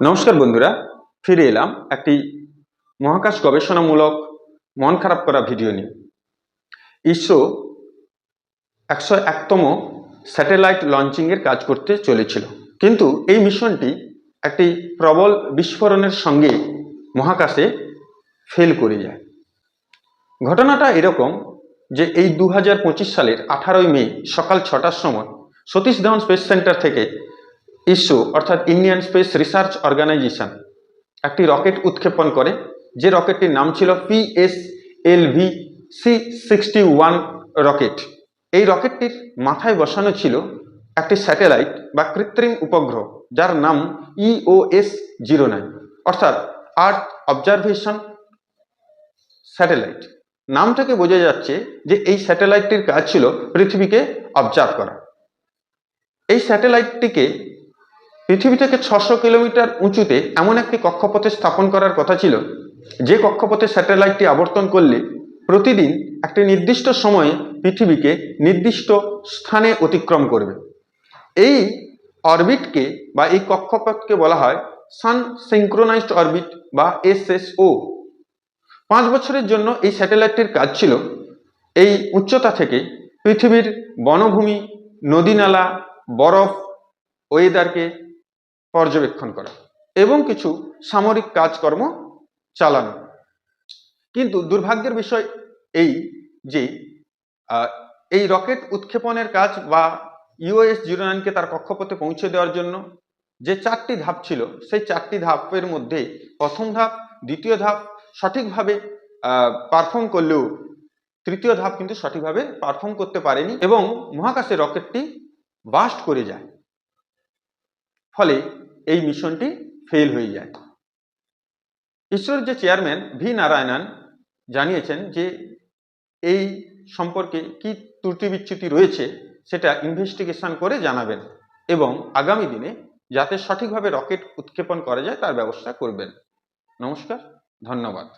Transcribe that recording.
নমস্কার বন্ধুরা, ফিরে এলাম একটি মহাকাশ গবেষণামূলক মন খারাপ করা ভিডিও নিয়ে। ইসরো একশো একতম স্যাটেলাইট লঞ্চিংয়ের কাজ করতে চলেছিল। কিন্তু এই মিশনটি একটি প্রবল বিস্ফোরণের সঙ্গে মহাকাশে ফেল করে যায়। ঘটনাটা এরকম যে এই দু হাজার পঁচিশ সালের আঠারোই মে সকাল ছটার সময় সতীশ ধাওয়ান স্পেস সেন্টার থেকে ইসরো অর্থাৎ ইন্ডিয়ান স্পেস রিসার্চ অর্গানাইজেশন, একটি রকেট উৎক্ষেপণ করে। যে রকেটটির নাম ছিল PSLV C sixty one rocket. এই রকেটটির মাথায় বসানো ছিল একটি স্যাটেলাইট বা কৃত্রিম উপগ্রহ, যার নাম ইওএস জিরো নাইন অর্থাৎ আর্থ অবজারভেশন স্যাটেলাইট নাম থেকে বোঝা যাচ্ছে যে এই স্যাটেলাইটটির কাজ ছিল পৃথিবীকে অবজার্ভ করা। এই স্যাটেলাইটটিকে পৃথিবী থেকে ছশো কিলোমিটার উঁচুতে এমন একটি কক্ষপথে স্থাপন করার কথা ছিল। যে কক্ষপথে স্যাটেলাইটটি আবর্তন করলে প্রতিদিন একটি নির্দিষ্ট সময়ে পৃথিবীকে নির্দিষ্ট স্থানে অতিক্রম করবে। এই অরবিটকে বা এই কক্ষপথকে বলা হয় সান সিঙ্ক্রোনাইজড অরবিট বা এসএসও পাঁচ বছরের জন্য এই স্যাটেলাইটটির কাজ ছিল এই উচ্চতা থেকে পৃথিবীর বনভূমি, নদীনালা, বরফ, ওয়েদারকে পর্যবেক্ষণ করা এবং কিছু সামরিক কাজকর্ম চালানো। কিন্তু দুর্ভাগ্যের বিষয় এই যে এই রকেট উৎক্ষেপণের কাজ বা ইউএস জিরো নাইনকে তার কক্ষপথে পৌঁছে দেওয়ার জন্য যে চারটি ধাপ ছিল, সেই চারটি ধাপের মধ্যে প্রথম ধাপ, দ্বিতীয় ধাপ সঠিকভাবে পারফর্ম করলেও তৃতীয় ধাপ কিন্তু সঠিকভাবে পারফর্ম করতে পারেনি এবং মহাকাশে রকেটটি বাস্ট করে যায়। ফলে এই মিশনটি ফেল হয়ে যায়। ইসরোর যে চেয়ারম্যান ভি নারায়ণন জানিয়েছেন যে এই সম্পর্কে কি ত্রুটি বিচ্যুতি রয়েছে সেটা ইনভেস্টিগেশন করে জানাবেন এবং আগামী দিনে যাতে সঠিকভাবে রকেট উৎক্ষেপণ করা যায় তার ব্যবস্থা করবেন। নমস্কার, ধন্যবাদ।